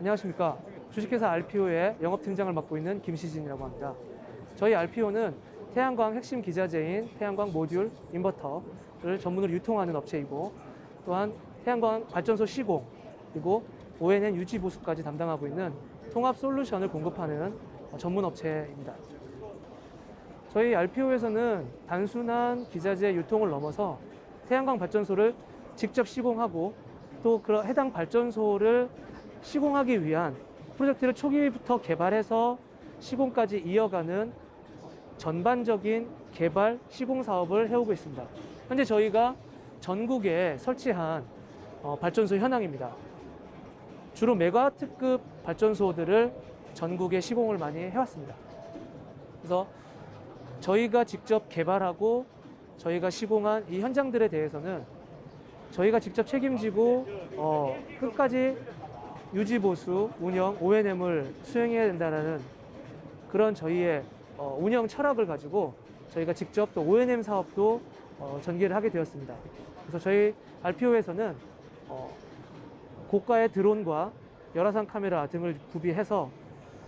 안녕하십니까. 주식회사 RPO의 영업팀장을 맡고 있는 김시진이라고 합니다. 저희 RPO는 태양광 핵심 기자재인 태양광 모듈, 인버터를 전문으로 유통하는 업체이고 또한 태양광 발전소 시공, 그리고 ONN 유지 보수까지 담당하고 있는 통합 솔루션을 공급하는 전문 업체입니다. 저희 RPO에서는 단순한 기자재 유통을 넘어서 태양광 발전소를 직접 시공하고 또 그 해당 발전소를 시공하기 위한 프로젝트를 초기부터 개발해서 시공까지 이어가는 전반적인 개발 시공 사업을 해오고 있습니다. 현재 저희가 전국에 설치한 어, 발전소 현황입니다. 주로 메가와트급 발전소들을 전국에 시공을 많이 해왔습니다. 그래서 저희가 직접 개발하고 저희가 시공한 이 현장들에 대해서는 저희가 직접 책임지고 어, 끝까지 유지 보수, 운영, O&M을 수행해야 된다는 그런 저희의 어, 운영 철학을 가지고 저희가 직접 또 O&M 사업도 어, 전개를 하게 되었습니다. 그래서 저희 RPO에서는 어, 고가의 드론과 열화상 카메라 등을 구비해서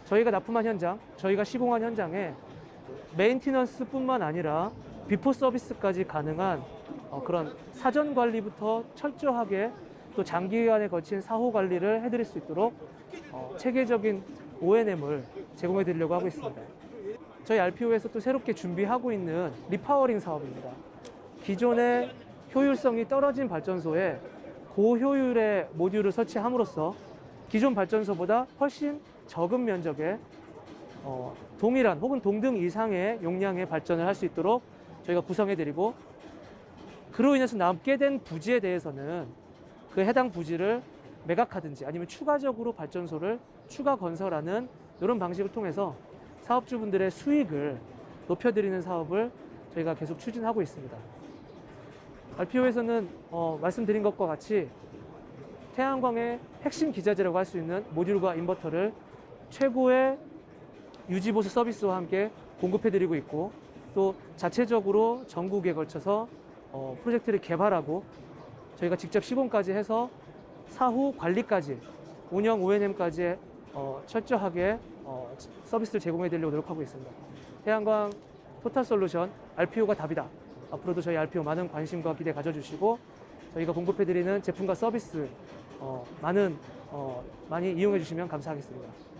저희가 납품한 현장, 저희가 시공한 현장에 메인티넌스뿐만 아니라 비포 서비스까지 가능한 어, 그런 사전 관리부터 철저하게 또 장기간에 걸친 사후 관리를 해드릴 수 있도록 어, 체계적인 O&M을 제공해 드리려고 하고 있습니다. 저희 RPO에서 또 새롭게 준비하고 있는 리파워링 사업입니다. 기존의 효율성이 떨어진 발전소에 고효율의 모듈을 설치함으로써 기존 발전소보다 훨씬 적은 면적의 어, 동일한 혹은 동등 이상의 용량의 발전을 할 수 있도록 저희가 구성해드리고 그로 인해서 남게 된 부지에 대해서는 그 해당 부지를 매각하든지 아니면 추가적으로 발전소를 추가 건설하는 이런 방식을 통해서 사업주분들의 수익을 높여드리는 사업을 저희가 계속 추진하고 있습니다. RPO에서는 어, 말씀드린 것과 같이 태양광의 핵심 기자재라고 할 수 있는 모듈과 인버터를 최고의 유지보수 서비스와 함께 공급해드리고 있고 또 자체적으로 전국에 걸쳐서 어, 프로젝트를 개발하고 저희가 직접 시공까지 해서 사후 관리까지 운영 O&M까지 어, 철저하게 어, 서비스를 제공해 드리려고 노력하고 있습니다. 태양광 토탈 솔루션 RPO가 답이다. 앞으로도 저희 RPO 많은 관심과 기대 가져주시고 저희가 공급해 드리는 제품과 서비스 어, 많은 어, 많이 이용해 주시면 감사하겠습니다.